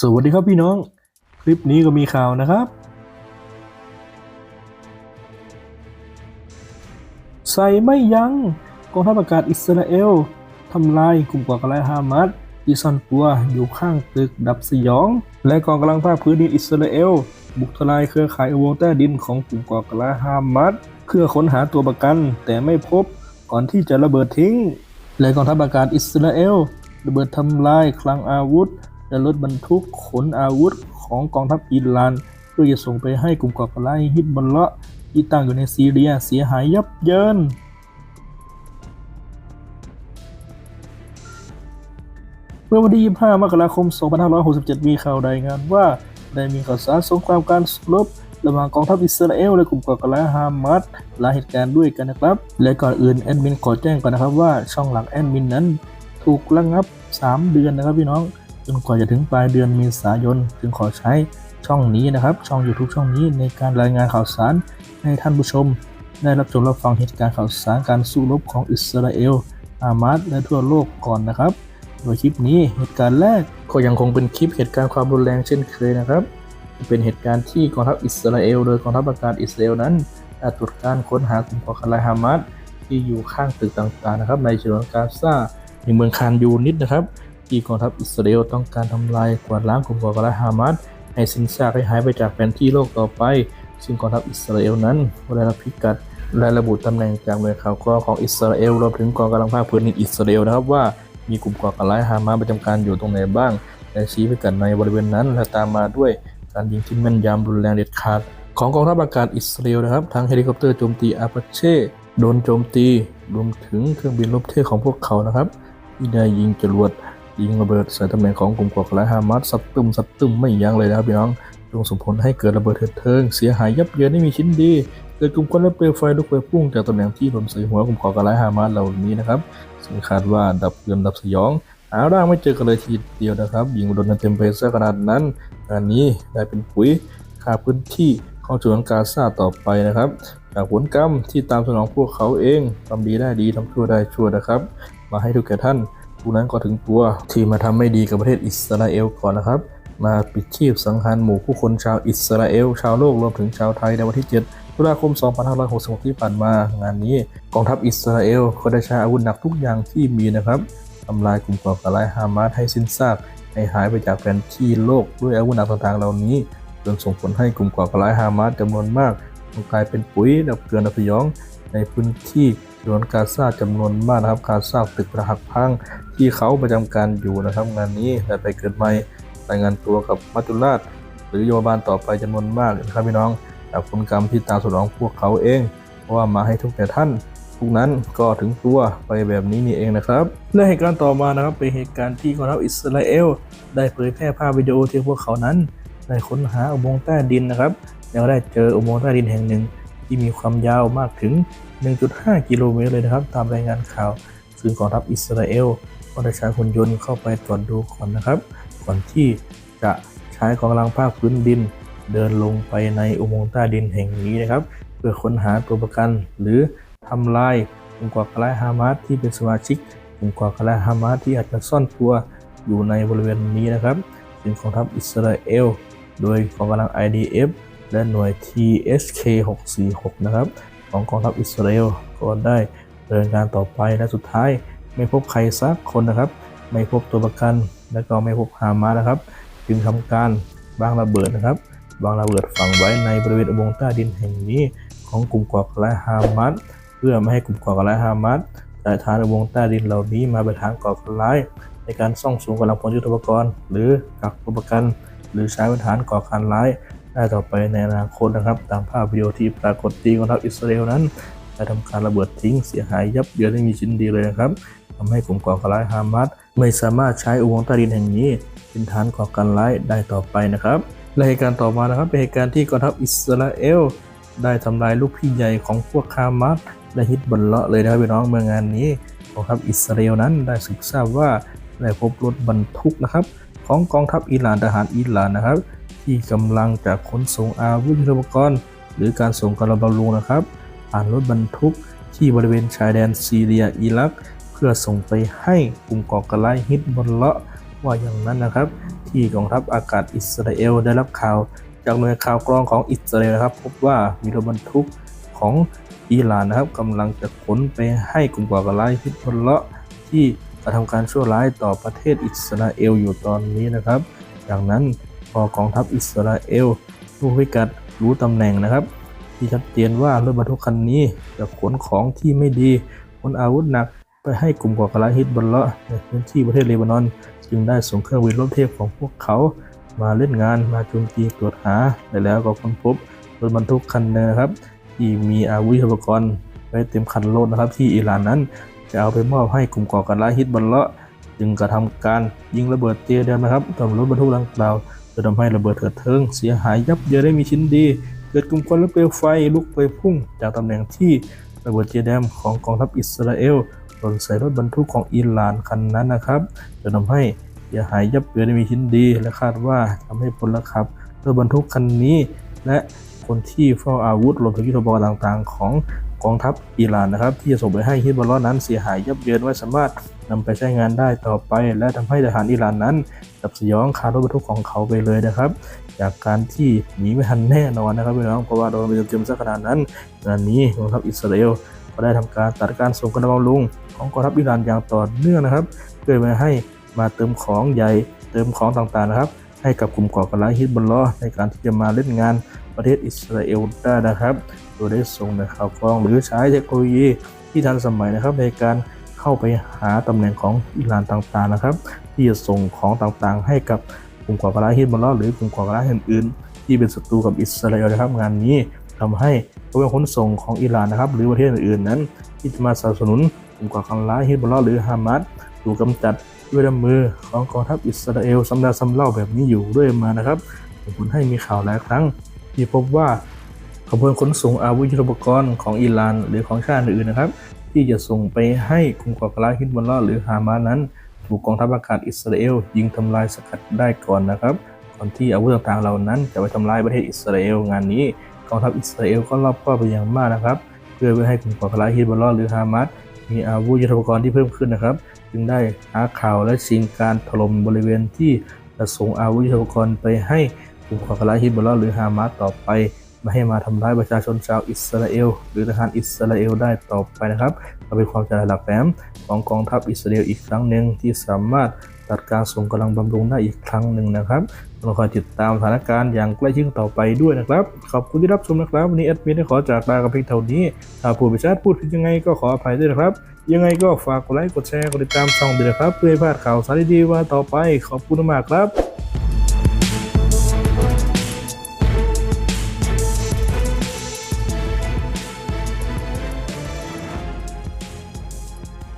สวัสดีครับพี่น้อง คลิปนี้ก็มีข่าวนะครับ ใส่ไม่ยัง้งกองทัพอากาศอิสราเอลทำลายกลุ่มก่อการร้ายฮามาสที่ซ่อนตัวอยู่ข้างตึกดับสยอง และกองกำลังภาคพื้นดินอิสราเอล บุกทลายเครือข่ายอโมงใต้ดินของกลุ่มก่อการร้ายฮามาสเพื่อค้นหาตัวประกัน แต่ไม่พบก่อนที่จะระเบิดทิ้ง และกองทัพอากาศอิสราเอลระเบิดทำลายคลังอาวุธ และรถบรรทุกขนอาวุธของกองทัพอิหร่านเพื่อจะส่งไปให้กลุ่มก่อการร้ายฮิตบอลเลาะที่ตั้งอยู่ในซีเรียเสียหายยับเยินเมื่อวันที่ 25 มกราคม 2567 มีข่าวรายงานว่าได้มีข่าวสารสงครามการสู้รบระหว่างกองทัพอิสราเอลและกลุ่มก่อการร้ายฮามาสหลายเหตุการณ์ด้วยกันนะครับ และก่อนอื่นแอดมินขอแจ้งก่อนนะครับว่าช่องหลักแอดมินนั้นถูกระงับ 3 เดือนนะครับพี่น้อง จนกว่าจะถึงปลายเดือนเมษายน จึงขอใช้ช่องนี้นะครับ ช่อง YouTube ช่องนี้ในการรายงานข่าวสารให้ท่านผู้ชม ได้รับชมรับฟังเหตุการณ์ข่าวสารการสู้รบของอิสราเอลฮามาสและทั่วโลกก่อนนะครับโดยคลิปนี้เหตุการณ์แรกก็ยังคงเป็นคลิปเหตุการณ์ความรุนแรงเช่นเคยนะครับ เป็นเหตุการณ์ที่กองทัพอิสราเอลโดยกองทัพอากาศอิสราเอลนั้นได้ตรวจการค้นหากลุ่มก่อการร้ายฮามาสที่อยู่ข้างตึกต่างๆนะครับ ในฉนวนกาซาในเมืองคานยูนิสนะครับ ที่กองทัพอิสราเอลต้องการทำลายกวาดล้างกลุ่มก่อการร้ายฮามาสให้สิ้นซากให้หายไปจากแผนที่โลกต่อไป ซึ่งกองทัพอิสราเอลนั้นได้รับพิกัดและระบุตำแหน่งจากหน่วยข่าวกรองของอิสราเอลรวมถึงกองกำลังภาคพื้นดินอิสราเอลนะครับว่ามีกลุ่มก่อการร้ายฮามาสประจำการอยู่ตรงไหนบ้าง และชี้พิกัดในบริเวณนั้นและตามมาด้วยการยิงที่แม่นยำรุนแรงเด็ดขาด ของกองทัพอากาศอิสราเอลนะครับทั้งเฮลิคอปเตอร์โจมตีอาปาเช่โดนโจมตีรวมถึงเครื่องบินรบเท่ของพวกเขานะครับที่ได้ยิงจรวด ยิงระเบิดใส่ตำแหน่งของกลุ่มก่อการร้ายฮามาสสับตึมสับตึมไม่ยั้งเลยนะครับพี่น้องจงส่งผลให้เกิดระเบิดเถิดเทิงเสียหายยับเยินไม่มีชิ้นดีเกิดกลุ่มควันและเปลวไฟลุกไปพุ่งจากตำแหน่งที่หล่นใส่หัวกลุ่มก่อการร้ายฮามาสเหล่านี้นะครับซึ่งคาดว่าดับเกลือนดับสยองหาร่างไม่เจอกันเลยทีเดียวนะครับยิงโดนเต็มไปซะขนาดนั้นงานนี้ได้เป็นปุ๋ยค่าพื้นที่ของฉนวนกาซาต่อไปนะครับ จากผลกรรมที่ตามสนองพวกเขาเองทำดีได้ดีทำชั่วได้ชั่วนะครับ มาให้ทุกแก่ท่าน ผู้นั้นก็ถึงตัว ที่มาทำไม่ดีกับประเทศอิสราเอลก่อนนะครับ มาปิดชีพสังหารหมู่ผู้คนชาวอิสราเอล ชาวโลกรวมถึงชาวไทยในวันที่ 7 ตุลาคม 2566 ที่ผ่านมา งานนี้กองทัพอิสราเอลก็ได้ใช้อาวุธหนักทุกอย่างที่มีนะครับทำลายกลุ่มก่อการร้ายฮามาสให้สิ้นซากให้หายไปจากแผนที่โลกด้วยอาวุธหนักต่างๆเหล่านี้จนส่งผลให้กลุ่มก่อการร้ายฮามาสจำนวนมากกลายเป็นปุ๋ยดับเกลือนดับสยองในพื้นที่ ฉนวนกาซาจำนวนมากนะครับ กาซาตึกระหักพังที่เขาประจำการอยู่นะครับงานนี้แต่ไปเกิดใหม่รายงานตัวกับมัจจุราชหรือโยบาลต่อไปจำนวนมากนะครับพี่น้องจากผลกรรมที่ตามสนองพวกเขาเอง เพราะว่ามาให้ทุกแต่ท่านพวกนั้นก็ถึงตัวไปแบบนี้นี่เองนะครับ และเหตุการณ์ต่อมานะครับเป็นเหตุการณ์ที่กองทัพอิสราเอล ได้เผยแพร่ภาพวิดีโอที่พวกเขานั้นได้ค้นหาอุโมงค์ใต้ดินนะครับ แล้วได้เจออุโมงค์ใต้ดินแห่งหนึ่ง ที่มีความยาวมากถึง 1.5 กิโลเมตรเลยนะครับ ตามรายงานข่าว ซึ่งกองทัพอิสราเอลก็ได้ใช้หุ่นยนต์เข้าไปตรวจดูก่อนนะครับ ก่อนที่จะใช้กองกำลังภาคพื้นดิน เดินลงไปในอุโมงค์ใต้ดินแห่งนี้นะครับ เพื่อค้นหาตัวประกัน หรือทำลายกลุ่มก่อการร้ายฮามาสที่เป็นสมาชิกกลุ่มก่อการร้ายฮามาสที่อาจจะซ่อนตัวอยู่ในบริเวณนี้นะครับซึ่งกองทัพอิสราเอล โดยกองกำลัง IDF และหน่วย TSK 646 นะครับ ของกองทัพอิสราเอลก็ได้เดินการต่อไปและสุดท้ายไม่พบใครสักคนนะครับ ไม่พบตัวประกัน และก็ไม่พบฮามาสนะครับ จึงทำการวางระเบิดนะครับวางระเบิดฝังไว้ในบริเวณอุโมงค์ใต้ดินแห่งนี้ ของกลุ่มก่อการร้ายฮามาสเพื่อไม่ให้กลุ่มก่อการร้ายฮามาสแต่ทานอุโมงค์ใต้ดินเหล่านี้มาเป็นทางก่อการร้ายในการซ่องสูงกำลังพลยุทธปกรณ์ หรือกักตัวประกัน หรือใช้เป็นฐานก่อการร้าย ได้ต่อไปในอนาคตนะครับ ตามภาพวิดีโอที่ปรากฏที่กองทัพอิสราเอลนั้นได้ทำการระเบิดทิ้งเสียหายยับเยินไม่มีชิ้นดีเลยนะครับทำให้กลุ่มก่อการร้ายฮามาสไม่สามารถใช้อุโมงค์ใต้ดินแห่งนี้ เป็นฐานก่อการร้ายได้ต่อไปนะครับและเหตุการณ์ต่อมานะครับเป็นเหตุการณ์ที่กองทัพอิสราเอลได้ทำลายลูกพี่ใหญ่ของพวกฮามาสและฮิตบอลเลาะเลยนะครับพี่น้องเมื่องานนี้กองทัพอิสราเอลนั้นได้สืบทราบว่าได้พบรถบรรทุกนะครับ ของกองทัพอิหร่านทหารอิหร่านนะครับ ที่กำลังจะขนส่งอาวุธยุทโธปกรณ์ หรือการส่งกำลังบำรุงนะครับผ่านรถบรรทุกที่บริเวณชายแดนซีเรียอิรัก เพื่อส่งไปให้กลุ่มก่อการร้ายฮิตบอลเลาะว่าอย่างนั้นนะครับ ที่กองทัพอากาศอิสราเอลได้รับข่าว จากหน่วยข่าวกรองของอิสราเอลนะครับ พบว่ามีรถบรรทุกของอิหร่านนะครับกำลังจะขนไปให้กลุ่มก่อการร้ายฮิซบอลเลาะที่กระทำการชั่วร้ายต่อประเทศอิสราเอลอยู่ตอนนี้นะครับจากนั้น พอกองทัพอิสราเอลรู้พิกัดรู้ตำแหน่งนะครับ ที่ชัดเจนว่ารถบรรทุกคันนี้จะขนของที่ไม่ดีขนอาวุธหนักไปให้กลุ่มก่อการร้ายฮิซบอลเลาะห์ในพื้นที่ประเทศเลบานอน จึงได้ส่งเครื่องบินรบเทพของพวกเขา มาเล่นงานมาโจมตีตรวจหาแต่แล้วก็ค้นพบรถบรรทุกคันนึงนะครับ ที่มีอาวุธยุปกรณ์ไว้เต็มคันรถนะครับ ที่อิหร่านนั้น จะเอาไปมอบให้กลุ่มก่อการร้ายฮิตบอลเลาะห์จึงกระทำการยิงระเบิดเตียเดียมนะครับต่อรถบรรทุกดังกล่าว จนทำให้ระเบิดเถิดเทิงเสียหายยับเยินได้มีชิ้นดี เกิดกลุ่มควันและเปลวไฟลุกไปพุ่ง จากตำแหน่งที่ระเบิดเตียเดียมของกองทัพอิสราเอลหล่นใส่รถบรรทุกของอิหร่านคันนั้นนะครับจนทำให้เสียหายยับเยินไม่มีชิ้นดี และคาดว่าทำให้พลขับรถบรรทุกคันนี้ และคนที่เฝ้าอาวุธรวมถึงยุทโธปกรณ์ต่างๆ ของ กองทัพอิหร่านนะครับ ที่จะส่งไปให้ฮิซบอลล์นั้นเสียหายยับเยินไม่สามารถนำไปใช้งานได้ต่อไป และทำให้ทหารอิหร่านนั้นจับสยองคารถบรรทุกของเขาไปเลยนะครับ จากการที่หนีไม่ทันแน่นอนนะครับพี่น้องเพราะว่าโดนไปเต็มๆซะขนาดนั้นงานนี้กองทัพอิสราเอลก็ได้ทำการตัดการส่งกำลังลุงของกองทัพอิหร่านอย่างต่อเนื่องนะครับเพื่อมาให้มาเติมของใหญ่เติมของต่างๆนะครับ ให้กับกลุ่มก่อการร้ายฮิซบอลล์ในการที่จะมาเล่นงาน ประเทศอิสราเอลได้นะครับโดยได้ส่งในข่าวกรองหรือใช้เทคโนโลยีที่ทันสมัยนะครับในการเข้าไปหาตำแหน่งของอิหร่านต่างๆนะครับ ที่จะส่งของต่างๆ ให้กับกลุ่มก่อการร้ายฮิซบอลเลาะห์หรือกลุ่มก่อการร้ายอื่นๆ ที่เป็นศัตรูกับอิสราเอลนะครับ งานนี้ทำให้ขบวนขนส่งของอิหร่านนะครับ หรือประเทศอื่นๆนั้น ที่จะมาสนับสนุนกลุ่มก่อการร้ายฮิซบอลเลาะห์หรือฮามาสถูกกำจัดด้วยน้ำมือของกองทัพอิสราเอลซ้ำแล้วซ้ำเล่าแบบนี้อยู่เรื่อยมานะครับผลให้มีข่าวหลายครั้ง ที่พบว่าขบวนขนส่งอาวุธยุทโธปกรณ์ของอิหร่านหรือของชาติอื่นนะครับ ที่จะส่งไปให้กลุ่มก่อการร้ายฮิซบอลลาหรือฮามาสนั้น ถูกกองทัพอากาศอิสราเอล ยิงทำลายสกัดได้ก่อนนะครับก่อนที่อาวุธต่างๆเหล่านั้น จะไปทำลายประเทศอิสราเอลงานนี้กองทัพอิสราเอลก็รอบคอบไปอย่างมากนะครับ เพื่อไม่ให้กลุ่มก่อการร้ายฮิซบอลลาะห์หรือฮามาสมีอาวุธยุทโธปกรณ์ที่เพิ่มขึ้นนะครับ จึงได้หาข่าวและชิงการถล่มบริเวณที่จะส่งอาวุธยุทโธปกรณ์ไปให้ กลุ่มก่อการาฮิบอลาหรือฮามาสต่อไปไม่ให้มาทำร้ายประชาชนชาวอิสราเอล หรือทหารอิสราเอลได้ต่อไปนะครับเป็นความใจหลักแหลมของกองทัพอิสราเอลอีกครั้งหนึ่งที่สามารถตัดการส่งกำลังบำรุงได้อีกครั้งหนึ่งนะครับเราคอยติดตามสถานการณ์อย่างใกล้ชิดต่อไปด้วยนะครับ ขอบคุณที่รับชมนะครับ วันนี้แอดมินได้ขอจากลากับเพียงเท่านี้ถ้าพูดไปชัดพูดผิดยังไงก็ขออภัยด้วยนะครับ ยังไงก็ฝากกดไลค์กดแชร์กดติดตามช่องด้วยนะครับ เพื่อไม่พลาดข่าวสารดีๆมาต่อไปขอบคุณมากครับ